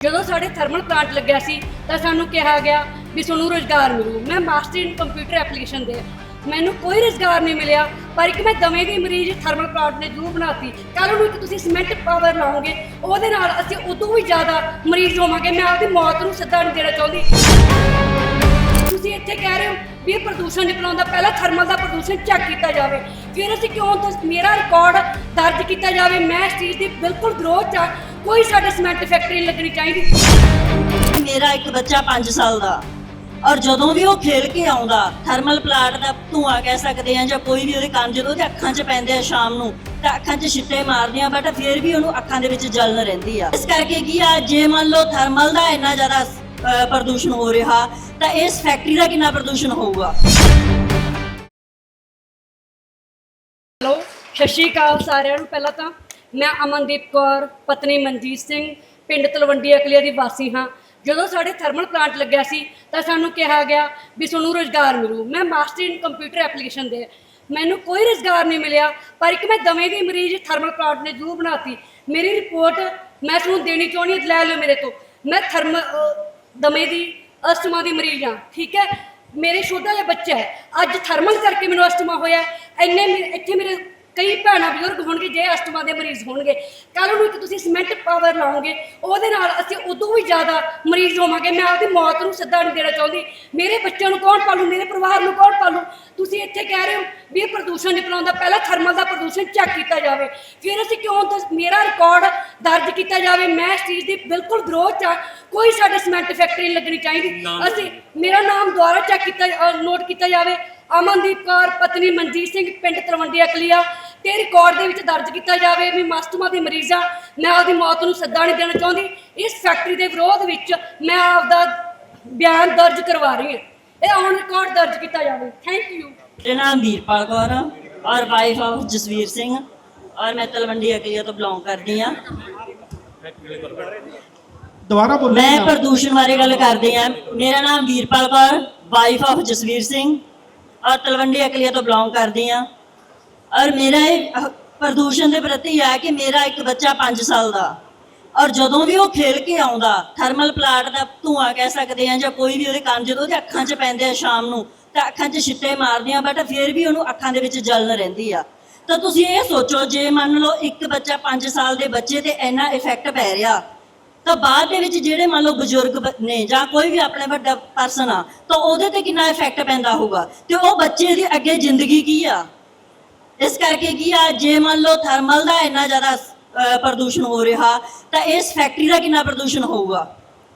ਜਦੋਂ ਸਾਡੇ thermal plant ਲੱਗਿਆ ਸੀ, ਤਾਂ ਸਾਨੂੰ ਕਿਹਾ ਗਿਆ ਵੀ ਤੁਹਾਨੂੰ ਰੋਜ਼ਗਾਰ ਮਿਲੂ। ਮੈਂ ਮਾਸਟਰ ਇਨ ਕੰਪਿਊਟਰ ਐਪਲੀਕੇਸ਼ਨ ਦੇ ਮੈਨੂੰ ਕੋਈ ਰੋਜ਼ਗਾਰ ਨਹੀਂ ਮਿਲਿਆ, ਪਰ ਇੱਕ ਮੈਂ ਦਮੇ ਦੀ ਮਰੀਜ਼ ਥਰਮਲ ਪਲਾਂਟ ਨੇ ਜੂ ਬਣਾਤੀ। ਕੱਲ ਨੂੰ ਇੱਕ ਤੁਸੀਂ ਸੀਮੈਂਟ ਪਾਵਰ ਲਾਓਗੇ, ਉਹਦੇ ਨਾਲ ਅਸੀਂ ਉਦੋਂ ਵੀ ਜ਼ਿਆਦਾ ਮਰੀਜ਼ ਹੋਵਾਂਗੇ। ਮੈਂ ਆਪਦੀ ਮੌਤ ਨੂੰ ਸੱਦਾ ਨਹੀਂ ਦੇਣਾ ਚਾਹੁੰਦੀ। ਤੁਸੀਂ ਇੱਥੇ ਕਹਿ ਰਹੇ ਹੋ ਵੀ ਇਹ ਪ੍ਰਦੂਸ਼ਣ ਨਹੀਂ ਫੈਲਾਉਂਦਾ ਪਹਿਲਾਂ ਥਰਮਲ ਦਾ ਪ੍ਰਦੂਸ਼ਣ ਚੈੱਕ ਕੀਤਾ ਜਾਵੇ। ਫਿਰ ਅਸੀਂ ਕਿਉਂ ਦੱਸ ਮੇਰਾ ਰਿਕਾਰਡ ਦਰਜ ਕੀਤਾ ਜਾਵੇ? ਮੈਂ ਇਸ ਚੀਜ਼ ਦੀ ਬਿਲਕੁਲ ਵਿਰੋਧ ਚ ਕੋਈ ਸਾਡੇ ਸੀਮੈਂਟ ਫੈਕਟਰੀ ਲੱਗਣੀ ਚਾਹੀਦੀ। ਮੇਰਾ ਇੱਕ ਬੱਚਾ 5 ਸਾਲ ਦਾ। ਔਰ ਜਦੋਂ ਵੀ ਉਹ ਖੇਲ ਕੇ ਆਉਂਦਾ ਥਰਮਲ ਪਲਾਂਟ ਦਾ ਧੂਆਂ ਕਹਿ ਸਕਦੇ ਆ ਜਾਂ ਕੋਈ ਵੀ ਉਹਦੇ ਕੰਨ ਜਦੋਂ ਉਹਦੇ ਅੱਖਾਂ 'ਚ ਪੈਂਦੇ ਆ ਸ਼ਾਮ ਨੂੰ ਤਾਂ ਅੱਖਾਂ 'ਚ ਛਿੱਟੇ ਮਾਰਦੇ ਆ ਬਟ ਫਿਰ ਵੀ ਉਹਨੂੰ ਅੱਖਾਂ ਦੇ ਵਿੱਚ ਜਲਨ ਰਹਿੰਦੀ ਆ। ਇਸ ਕਰਕੇ ਕੀ ਆ ਜੇ ਮੰਨ ਲਓ ਥਰਮਲ ਦਾ ਇੰਨਾ ਜ਼ਿਆਦਾ ਪ੍ਰਦੂਸ਼ਣ ਹੋ ਰਿਹਾ ਤਾਂ ਇਸ ਫੈਕਟਰੀ ਦਾ ਕਿੰਨਾ ਪ੍ਰਦੂਸ਼ਣ ਹੋਊਗਾ? ਹੈਲੋ ਸਤਿ ਸ਼੍ਰੀ ਅਕਾਲ ਸਾਰਿਆਂ ਨੂੰ। ਪਹਿਲਾਂ ਤਾਂ ਮੈਂ ਅਮਨਦੀਪ ਕੌਰ, ਪਤਨੀ ਮਨਜੀਤ ਸਿੰਘ, ਪਿੰਡ ਤਲਵੰਡੀ ਅਕਲੀਆ ਦੀ ਵਾਸੀ ਹਾਂ। ਜਦੋਂ ਸਾਡੇ ਥਰਮਲ ਪਲਾਂਟ ਲੱਗਿਆ ਸੀ, ਤਾਂ ਸਾਨੂੰ ਕਿਹਾ ਗਿਆ ਵੀ ਤੁਹਾਨੂੰ ਰੋਜ਼ਗਾਰ ਮਿਲੂ। ਮੈਂ ਮਾਸਟਰ ਇਨ ਕੰਪਿਊਟਰ ਐਪਲੀਕੇਸ਼ਨ ਦੇ। ਮੈਨੂੰ ਕੋਈ ਰੋਜ਼ਗਾਰ ਨਹੀਂ ਮਿਲਿਆ, ਪਰ ਇੱਕ ਮੈਂ ਦਮੇ ਦੀ ਮਰੀਜ਼ ਥਰਮਲ ਪਲਾਂਟ ਨੇ ਜੂ ਬਣਾਤੀ। ਮੇਰੀ ਰਿਪੋਰਟ ਮੈਂ ਤੁਹਾਨੂੰ ਦੇਣੀ ਚਾਹੁੰਦੀ ਹਾਂ, ਲੈ ਲਿਓ ਮੇਰੇ ਤੋਂ। ਮੈਂ ਥਰਮ ਦਮੇ ਦੀ, ਅਸਥਮਾ ਦੀ ਮਰੀਜ਼ ਹਾਂ, ਠੀਕ ਹੈ? ਮੇਰੇ ਛੋਟਾ ਜਿਹਾ ਬੱਚਾ ਹੈ। ਅੱਜ ਥਰਮਲ ਕਰਕੇ ਮੈਨੂੰ ਅਸਥਮਾ ਹੋਇਆ ਹੈ। ਇੰਨੇ ਮੇ- ਇੱਥੇ ਮੇਰੇ ਕਈ ਭੈਣਾਂ ਬਜ਼ੁਰਗ ਹੋਣਗੇ ਜੇ ਅਸਥਮਾ ਦੇ ਮਰੀਜ਼ ਹੋਣਗੇ। ਕੱਲ ਨੂੰ ਇੱਕ ਤੁਸੀਂ ਸੀਮੈਂਟ ਪਾਵਰ ਲਾਓਗੇ ਉਹਦੇ ਨਾਲ ਅਸੀਂ ਉਦੋਂ ਵੀ ਜ਼ਿਆਦਾ ਮਰੀਜ਼ ਹੋਵਾਂਗੇ। ਮੈਂ ਆਪਦੀ ਮੌਤ ਨੂੰ ਸੱਦਾ ਨਹੀਂ ਦੇਣਾ ਚਾਹੁੰਦੀ। ਮੇਰੇ ਬੱਚਿਆਂ ਨੂੰ ਕੌਣ ਪਾਲੂ? ਮੇਰੇ ਪਰਿਵਾਰ ਨੂੰ ਕੌਣ ਪਾਲੂ? ਤੁਸੀਂ ਇੱਥੇ ਕਹਿ ਰਹੇ ਹੋ ਵੀ ਇਹ ਪ੍ਰਦੂਸ਼ਣ ਨਹੀਂ ਫੈਲਾਉਂਦਾ। ਪਹਿਲਾਂ ਥਰਮਲ ਦਾ ਪ੍ਰਦੂਸ਼ਣ ਚੈੱਕ ਕੀਤਾ ਜਾਵੇ। ਫਿਰ ਅਸੀਂ ਕਿਉਂ ਮੇਰਾ ਰਿਕਾਰਡ ਦਰਜ ਕੀਤਾ ਜਾਵੇ। ਮੈਂ ਇਸ ਚੀਜ਼ ਦੀ ਬਿਲਕੁਲ ਵਿਰੋਧ ਚ ਹਾਂ। ਕੋਈ ਸਾਡੇ ਸੀਮੈਂਟ ਫੈਕਟਰੀ ਲੱਗਣੀ ਚਾਹੀਦੀ। ਅਸੀਂ ਮੇਰਾ ਨਾਮ ਦੁਬਾਰਾ ਚੈੱਕ ਕੀਤਾ ਨੋਟ ਕੀਤਾ ਜਾਵੇ। ਅਮਨਦੀਪ ਕੌਰ ਪਤਨੀ ਮਨਜੀਤ ਸਿੰਘ ਪਿੰਡ ਤਲਵੰਡੀ ਅਕਲੀਆ। ਤੇ ਰਿਕਾਰਡ ਦੇ ਵਿੱਚ ਦਰਜ ਕੀਤਾ ਜਾਵੇ ਵੀ ਮਸਤਮਾ ਦੀ ਮਰੀਜ਼ ਮੈਂ ਆਪਦੀ ਮੌਤ ਨੂੰ ਸੱਦਾ ਨਹੀਂ ਦੇਣਾ ਚਾਹੁੰਦੀ। ਇਸ ਫੈਕਟਰੀ ਦੇ ਵਿਰੋਧ ਵਿੱਚ ਮੈਂ ਆਪਦਾ ਬਿਆਨ ਦਰਜ ਕਰਵਾ ਰਹੀ ਹਾਂ। ਇਹ ਔਨ ਰਿਕਾਰਡ ਦਰਜ ਕੀਤਾ ਜਾਵੇ। ਥੈਂਕ ਯੂ ਮੇਰਾ ਨਾਮ ਵੀਰਪਾਲ ਕੌਰ ਆ ਔਰ ਵਾਈਫ ਆਫ ਜਸਵੀਰ ਸਿੰਘ। ਔਰ ਮੈਂ ਤਲਵੰਡੀ ਅਕਲੀਆ ਤੋਂ ਬਿਲੋਂਗ ਕਰਦੀ ਆ ਦੁਬਾਰਾ ਬੋਲੋ ਮੈਂ। ਪ੍ਰਦੂਸ਼ਣ ਬਾਰੇ ਗੱਲ ਕਰਦੀ ਆ ਮੇਰਾ ਨਾਮ ਵੀਰਪਾਲ ਕੌਰ ਵਾਈਫ ਆਫ ਜਸਵੀਰ ਸਿੰਘ। ਔਰ ਤਲਵੰਡੀ ਅਕਲੀਆ ਤੋਂ ਬਿਲੋਂਗ ਕਰਦੀ ਆ ਔਰ ਮੇਰਾ ਇਹ ਪ੍ਰਦੂਸ਼ਣ ਦੇ ਪ੍ਰਤੀ ਹੈ ਕਿ ਮੇਰਾ ਇੱਕ ਬੱਚਾ 5 ਸਾਲ ਦਾ। ਔਰ ਜਦੋਂ ਵੀ ਉਹ ਖੇਲ ਕੇ ਆਉਂਦਾ ਥਰਮਲ ਪਲਾਂਟ ਦਾ ਧੂਆਂ ਕਹਿ ਸਕਦੇ ਆ ਜਾਂ ਕੋਈ ਵੀ ਉਹਦੇ ਕੰਨ ਜਦੋਂ ਉਹਦੇ ਅੱਖਾਂ 'ਚ ਪੈਂਦੇ ਆ ਸ਼ਾਮ ਨੂੰ, ਤਾਂ ਅੱਖਾਂ 'ਚ ਛਿੱਟੇ ਮਾਰਦੇ ਆ ਬਟ ਫਿਰ ਵੀ ਉਹਨੂੰ ਅੱਖਾਂ ਦੇ ਵਿੱਚ ਜਲਨ ਰਹਿੰਦੀ ਆ। ਤਾਂ ਤੁਸੀਂ ਇਹ ਸੋਚੋ, ਜੇ ਮੰਨ ਲਓ ਇੱਕ ਬੱਚਾ 5 ਸਾਲ ਦੇ ਬੱਚੇ ਤੇ ਇੰਨਾ ਇਫੈਕਟ ਪੈ ਰਿਹਾ, ਤਾਂ ਬਾਅਦ ਦੇ ਵਿੱਚ ਜਿਹੜੇ ਮੰਨ ਲਓ ਬਜ਼ੁਰਗ ਨੇ ਜਾਂ ਕੋਈ ਵੀ ਆਪਣੇ ਵੱਡਾ ਪਰਸਨ ਆ, ਤਾਂ ਉਹਦੇ ਤੇ ਕਿੰਨਾ ਇਫੈਕਟ ਪੈਂਦਾ ਹੋਊਗਾ? ਤੇ ਉਹ ਬੱਚੇ ਦੀ ਅੱਗੇ ਜ਼ਿੰਦਗੀ ਕੀ ਆ? ਇਸ ਕਰਕੇ ਕੀ ਆ, ਜੇ ਮੰਨ ਲਓ ਥਰਮਲ ਦਾ ਇੰਨਾ ਜ਼ਿਆਦਾ ਪ੍ਰਦੂਸ਼ਣ ਹੋ ਰਿਹਾ, ਤਾਂ ਇਸ ਫੈਕਟਰੀ ਦਾ ਕਿੰਨਾ ਪ੍ਰਦੂਸ਼ਣ ਹੋਊਗਾ?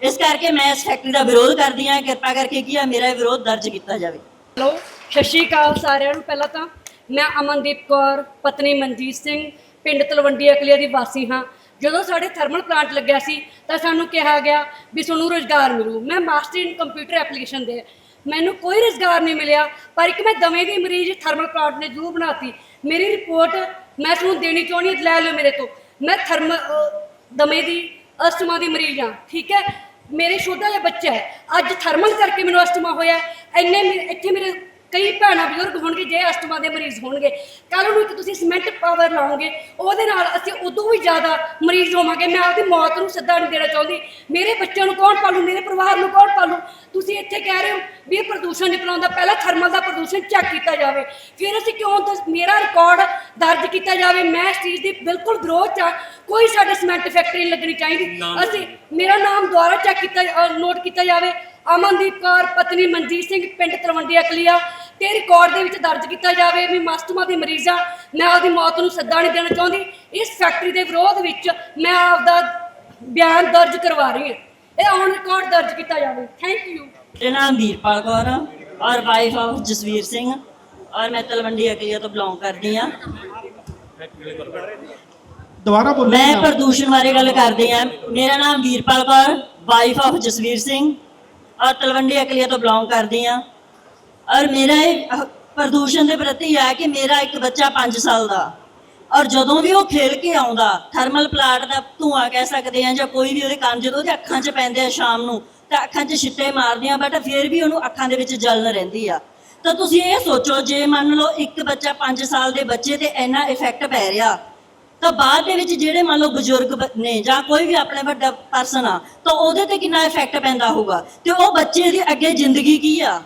ਇਸ ਕਰਕੇ ਮੈਂ ਇਸ ਫੈਕਟਰੀ ਦਾ ਵਿਰੋਧ ਕਰਦੀ ਹਾਂ, ਕਿਰਪਾ ਕਰਕੇ ਕੀ ਆ, ਮੇਰਾ ਵਿਰੋਧ ਦਰਜ ਕੀਤਾ ਜਾਵੇ। ਹੈਲੋ, ਸਤਿ ਸ਼੍ਰੀ ਅਕਾਲ ਸਾਰਿਆਂ ਨੂੰ। ਪਹਿਲਾਂ ਤਾਂ ਮੈਂ ਅਮਨਦੀਪ ਕੌਰ, ਪਤਨੀ ਮਨਜੀਤ ਸਿੰਘ, ਪਿੰਡ ਤਲਵੰਡੀ ਅਕਲੀਆ ਦੀ ਵਾਸੀ ਹਾਂ। ਜਦੋਂ ਸਾਡੇ ਥਰਮਲ ਪਲਾਂਟ ਲੱਗਿਆ ਸੀ, ਤਾਂ ਸਾਨੂੰ ਕਿਹਾ ਗਿਆ ਵੀ ਤੁਹਾਨੂੰ ਰੋਜ਼ਗਾਰ ਮਿਲੂ। ਮੈਂ ਮਾਸਟਰ ਇਨ ਕੰਪਿਊਟਰ ਐਪਲੀਕੇਸ਼ਨ ਦੇ ਮੈਨੂੰ ਕੋਈ ਰੁਜ਼ਗਾਰ ਨਹੀਂ ਮਿਲਿਆ। ਪਰ ਇੱਕ ਮੈਂ ਦਮੇ ਦੀ ਮਰੀਜ਼ ਥਰਮਲ ਪਲਾਂਟ ਨੇ ਜੂ ਬਣਾਤੀ। ਮੇਰੀ ਰਿਪੋਰਟ ਮੈਂ ਤੁਹਾਨੂੰ ਦੇਣੀ ਚਾਹੁੰਦੀ ਹਾਂ, ਲੈ ਲਿਓ ਮੇਰੇ ਤੋਂ। ਮੈਂ ਥਰਮ ਦਮੇ ਦੀ, ਅਸਥਮਾ ਦੀ ਮਰੀਜ਼ ਹਾਂ, ਠੀਕ ਹੈ? ਮੇਰੇ ਛੋਟਾ ਜਿਹਾ ਬੱਚਾ ਹੈ। ਅੱਜ ਥਰਮਲ ਕਰਕੇ ਮੈਨੂੰ ਅਸਥਮਾ ਹੋਇਆ ਹੈ। ਇੰਨੇ ਮੇ- ਇੱਥੇ ਮੇਰੇ ਕਈ ਭੈਣਾਂ ਬਜ਼ੁਰਗ ਹੋਣਗੇ ਜੇ ਅਸਥਮਾ ਦੇ ਮਰੀਜ਼ ਹੋਣਗੇ। ਕੱਲ ਨੂੰ ਇੱਕ ਤੁਸੀਂ ਸੀਮੈਂਟ ਪਾਵਰ ਲਾਓਗੇ ਉਹਦੇ ਨਾਲ ਅਸੀਂ ਉਦੋਂ ਵੀ ਜ਼ਿਆਦਾ ਮਰੀਜ਼ ਹੋਵਾਂਗੇ। ਮੈਂ ਆਪਦੀ ਮੌਤ ਨੂੰ ਸੱਦਾ ਨਹੀਂ ਦੇਣਾ ਚਾਹੁੰਦੀ। ਮੇਰੇ ਬੱਚਿਆਂ ਨੂੰ ਕੌਣ ਪਾਲੂ? ਮੇਰੇ ਪਰਿਵਾਰ ਨੂੰ ਕੌਣ ਪਾਲੂ? ਤੁਸੀਂ ਇੱਥੇ ਕਹਿ ਰਹੇ ਹੋ ਵੀ ਇਹ ਪ੍ਰਦੂਸ਼ਣ ਨਹੀਂ ਫੈਲਾਉਂਦਾ ਪਹਿਲਾਂ ਥਰਮਲ ਦਾ ਪ੍ਰਦੂਸ਼ਣ ਚੈੱਕ ਕੀਤਾ ਜਾਵੇ। ਫਿਰ ਅਸੀਂ ਕਿਉਂ ਮੇਰਾ ਰਿਕਾਰਡ ਦਰਜ ਕੀਤਾ ਜਾਵੇ? ਮੈਂ ਇਸ ਚੀਜ਼ ਦੀ ਬਿਲਕੁਲ ਵਿਰੋਧ ਚ ਹਾਂ। ਕੋਈ ਸਾਡੇ ਸੀਮੈਂਟ ਫੈਕਟਰੀ ਲੱਗਣੀ ਚਾਹੀਦੀ। ਅਸੀਂ ਮੇਰਾ ਨਾਮ ਦੁਬਾਰਾ ਚੈੱਕ ਕੀਤਾ ਨੋਟ ਕੀਤਾ ਜਾਵੇ। ਅਮਨਦੀਪ ਕੌਰ ਪਤਨੀ ਮਨਜੀਤ ਸਿੰਘ ਪਿੰਡ ਤਲਵੰਡੀ ਅਕਲੀਆ। ਤੇ ਰਿਕਾਰਡ ਦੇ ਵਿੱਚ ਦਰਜ ਕੀਤਾ ਜਾਵੇ ਵੀ ਮਸਤਮਾ ਦੀ ਮਰੀਜ਼ ਮੈਂ ਆਪਦੀ ਮੌਤ ਨੂੰ ਸੱਦਾ ਨਹੀਂ ਦੇਣਾ ਚਾਹੁੰਦੀ। ਇਸ ਫੈਕਟਰੀ ਦੇ ਵਿਰੋਧ ਵਿੱਚ ਮੈਂ ਆਪਦਾ ਬਿਆਨ ਦਰਜ ਕਰਵਾ ਰਹੀ ਹਾਂ। ਇਹ ਔਨ ਰਿਕਾਰਡ ਦਰਜ ਕੀਤਾ ਜਾਵੇ। ਥੈਂਕ ਯੂ ਮੇਰਾ ਨਾਮ ਵੀਰਪਾਲ ਕੌਰ ਆ ਔਰ ਵਾਈਫ ਆਫ ਜਸਵੀਰ ਸਿੰਘ। ਔਰ ਮੈਂ ਤਲਵੰਡੀ ਅਕਲੀਆ ਤੋਂ ਬਿਲੋਂਗ ਕਰਦੀ ਆ ਦੁਬਾਰਾ ਬੋਲੋ। ਮੈਂ। ਪ੍ਰਦੂਸ਼ਣ ਬਾਰੇ ਗੱਲ ਕਰਦੀ ਆ ਮੇਰਾ ਨਾਮ ਵੀਰਪਾਲ ਕੌਰ ਵਾਈਫ ਆਫ ਜਸਵੀਰ ਸਿੰਘ। ਔਰ ਤਲਵੰਡੀ ਅਕਲੀਆ ਤੋਂ ਬਿਲੋਂਗ ਕਰਦੀ ਆ ਔਰ ਮੇਰਾ ਇਹ ਪ੍ਰਦੂਸ਼ਣ ਦੇ ਪ੍ਰਤੀ ਹੈ ਕਿ ਮੇਰਾ ਇੱਕ ਬੱਚਾ 5 ਸਾਲ ਦਾ। ਔਰ ਜਦੋਂ ਵੀ ਉਹ ਖੇਲ ਕੇ ਆਉਂਦਾ ਥਰਮਲ ਪਲਾਟ ਦਾ ਧੂਆਂ ਕਹਿ ਸਕਦੇ ਆ ਜਾਂ ਕੋਈ ਵੀ ਉਹਦੇ ਕੰਨ ਜਦੋਂ ਉਹਦੇ ਅੱਖਾਂ 'ਚ ਪੈਂਦੇ ਆ ਸ਼ਾਮ ਨੂੰ, ਤਾਂ ਅੱਖਾਂ 'ਚ ਛਿੱਟੇ ਮਾਰਦੇ ਆ ਬਟ ਫਿਰ ਵੀ ਉਹਨੂੰ ਅੱਖਾਂ ਦੇ ਵਿੱਚ ਜਲਨ ਰਹਿੰਦੀ ਆ। ਤਾਂ ਤੁਸੀਂ ਇਹ ਸੋਚੋ, ਜੇ ਮੰਨ ਲਓ ਇੱਕ ਬੱਚਾ 5 ਸਾਲ ਦੇ ਬੱਚੇ ਤੇ ਇੰਨਾ ਇਫੈਕਟ ਪੈ ਰਿਹਾ, ਤਾਂ ਬਾਅਦ ਦੇ ਵਿੱਚ ਜਿਹੜੇ ਮੰਨ ਲਓ ਬਜ਼ੁਰਗ ਨੇ ਜਾਂ ਕੋਈ ਵੀ ਆਪਣੇ ਵੱਡਾ ਪਰਸਨ ਆ, ਤਾਂ ਉਹਦੇ ਤੇ ਕਿੰਨਾ ਇਫੈਕਟ ਪੈਂਦਾ ਹੋਊਗਾ? ਤੇ ਉਹ ਬੱਚੇ ਦੀ ਅੱਗੇ ਜ਼ਿੰਦਗੀ ਕੀ ਆ?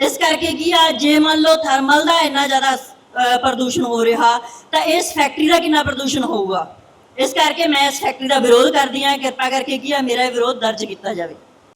ਇਸ ਕਰਕੇ ਕੀ ਆ, ਜੇ ਮੰਨ ਲਓ ਥਰਮਲ ਦਾ ਇੰਨਾ ਜ਼ਿਆਦਾ ਪ੍ਰਦੂਸ਼ਣ ਹੋ ਰਿਹਾ, ਤਾਂ ਇਸ ਫੈਕਟਰੀ ਦਾ ਕਿੰਨਾ ਪ੍ਰਦੂਸ਼ਣ ਹੋਊਗਾ? ਇਸ ਕਰਕੇ ਮੈਂ ਇਸ ਫੈਕਟਰੀ ਦਾ ਵਿਰੋਧ ਕਰਦੀ ਹਾਂ, ਕਿਰਪਾ ਕਰਕੇ ਕੀ ਆ, ਮੇਰਾ ਵਿਰੋਧ ਦਰਜ ਕੀਤਾ ਜਾਵੇ।